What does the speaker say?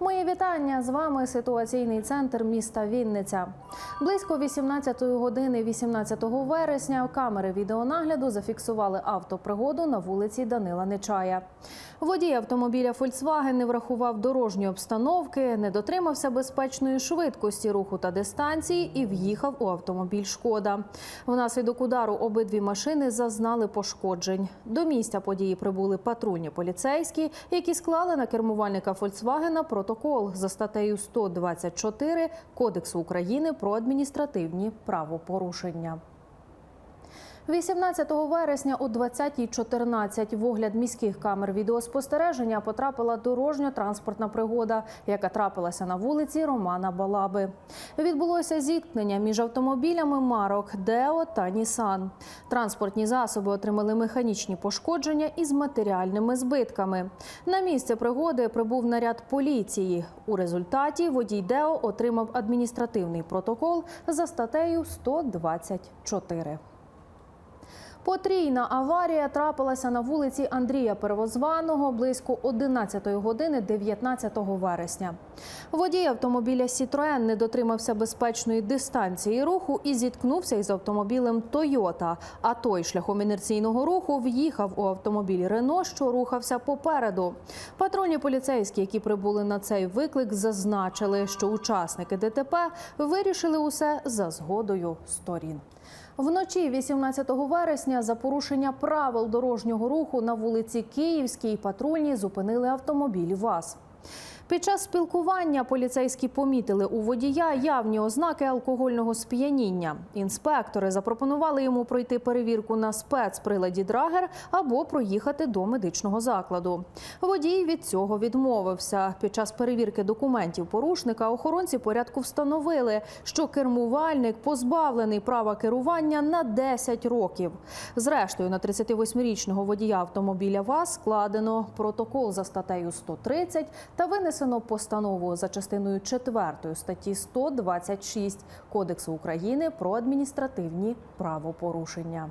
Моє вітання з вами. Ситуаційний центр міста Вінниця. Близько 18 години 18 вересня камери відеонагляду зафіксували автопригоду на вулиці Данила Нечая. Водій автомобіля Volkswagen не врахував дорожньої обстановки, не дотримався безпечної швидкості руху та дистанції і в'їхав у автомобіль Шкода. Внаслідок удару обидві машини зазнали пошкоджень. До місця події прибули патрульні поліцейські, які склали на кермувальника Фольксвагена протокол за статтею 124 Кодексу України про адміністративні правопорушення. 18 вересня о 20.14 в огляд міських камер відеоспостереження потрапила дорожньо-транспортна пригода, яка трапилася на вулиці Романа Балаби. Відбулося зіткнення між автомобілями марок Део та Нісан. Транспортні засоби отримали механічні пошкодження із матеріальними збитками. На місце пригоди прибув наряд поліції. У результаті водій Део отримав адміністративний протокол за статтею 124. Потрійна аварія трапилася на вулиці Андрія Первозваного близько 11 години 19 вересня. Водій автомобіля Сітроен не дотримався безпечної дистанції руху і зіткнувся із автомобілем Тойота. А той шляхом інерційного руху в'їхав у автомобіль Рено, що рухався попереду. Патрульні поліцейські, які прибули на цей виклик, зазначили, що учасники ДТП вирішили усе за згодою сторін. Вночі 18 вересня за порушення правил дорожнього руху на вулиці Київській патрульні зупинили автомобіль ВАЗ. Під час спілкування поліцейські помітили у водія явні ознаки алкогольного сп'яніння. Інспектори запропонували йому пройти перевірку на спецприладі Драгер або проїхати до медичного закладу. Водій від цього відмовився. Під час перевірки документів порушника охоронці порядку встановили, що кермувальник позбавлений права керування на 10 років. Зрештою, на 38-річного водія автомобіля ВАЗ складено протокол за статтею 130 та винесено постанову за частиною 4 статті 126 Кодексу України про адміністративні правопорушення.